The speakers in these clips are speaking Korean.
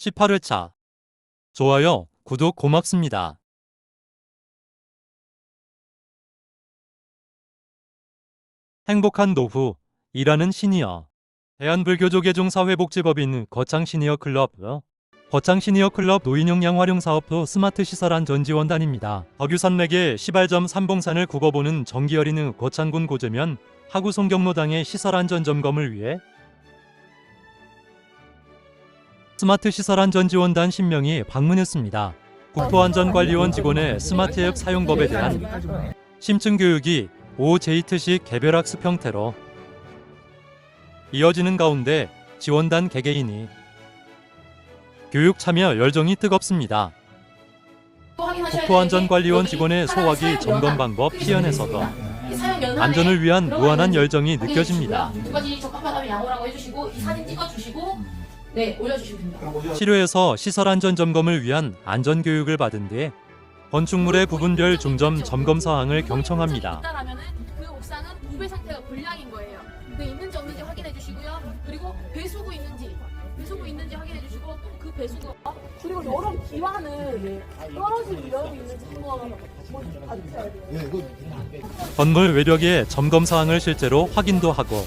18회차. 좋아요, 구독 고맙습니다. 행복한 노후, 일하는 시니어. 대한불교조계종사회복지법인 거창 시니어 클럽. 거창 시니어 클럽 노인용량 활용 사업도 스마트 시설 안전 지원단입니다. 덕유산맥의 시발점 삼봉산을 굽어보는 정기 어린이 거창군 고재면 하구 송경로당의 시설 안전 점검을 위해 스마트 시설 안전 지원단 신명이 방문했습니다. 국토안전관리원 직원의 스마트 앱 사용법에 대한 심층 교육이 OJT식 개별학습 형태로 이어지는 가운데 지원단 개개인이 교육 참여 열정이 뜨겁습니다. 국토안전관리원 직원의 소화기 점검 방법 시연에서도 안전을 위한 무한한 열정이 느껴집니다. 두 가지 적합하다면 양호라고 해주시고 이 사진 찍어주시고 네 올려주시면 됩니다. 치료에서 시설 안전 점검을 위한 안전 교육을 받은 뒤 건축물의 부분별 중점 점검 사항을 경청합니다. 있다라면은 그 옥상은 부배 상태가 불량인 거예요. 그 있는지 없는지 확인해 주시고요. 그리고 배수구 있는지 배수구 있는지 확인해 주시고 또그 배수구 그리고 여러 기와는 떨어질 위험이 있는지 한번 봐주셔야 돼요. 건물 외벽의 점검 사항을 실제로 확인도 하고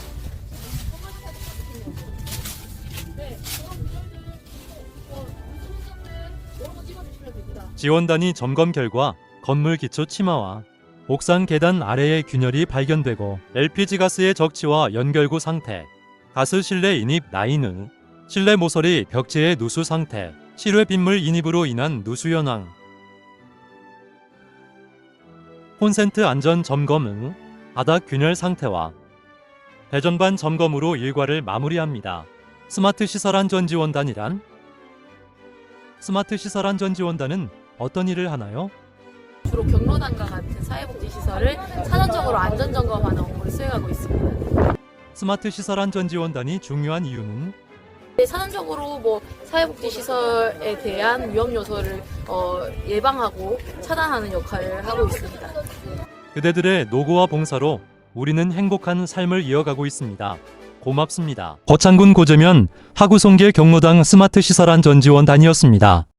지원단이 점검 결과 건물 기초 치마와 옥상 계단 아래의 균열이 발견되고 LPG 가스의 적치와 연결구 상태, 가스 실내 인입 라인은 실내 모서리 벽체의 누수 상태, 실외 빗물 인입으로 인한 누수 현황, 콘센트 안전 점검은 바닥 균열 상태와 배전반 점검으로 일과를 마무리합니다. 스마트 시설 안전 지원단이란 스마트 시설 안전 지원단은 어떤 일을 하나요? 주로 경로당과 같은 사회복지 시설을 산원적으로 안전 점검하는 업무를 수행하고 있습니다. 스마트 시설 안전 지원단이 중요한 이유는 네, 산원적으로 뭐 사회복지 시설에 대한 위험 요소를 어, 예방하고 차단하는 역할을 하고 있습니다. 그대들의 노고와 봉사로 우리는 행복한 삶을 이어가고 있습니다. 고맙습니다. 거창군 고재면 하구송계 경로당 스마트 시설 안전 지원단이었습니다.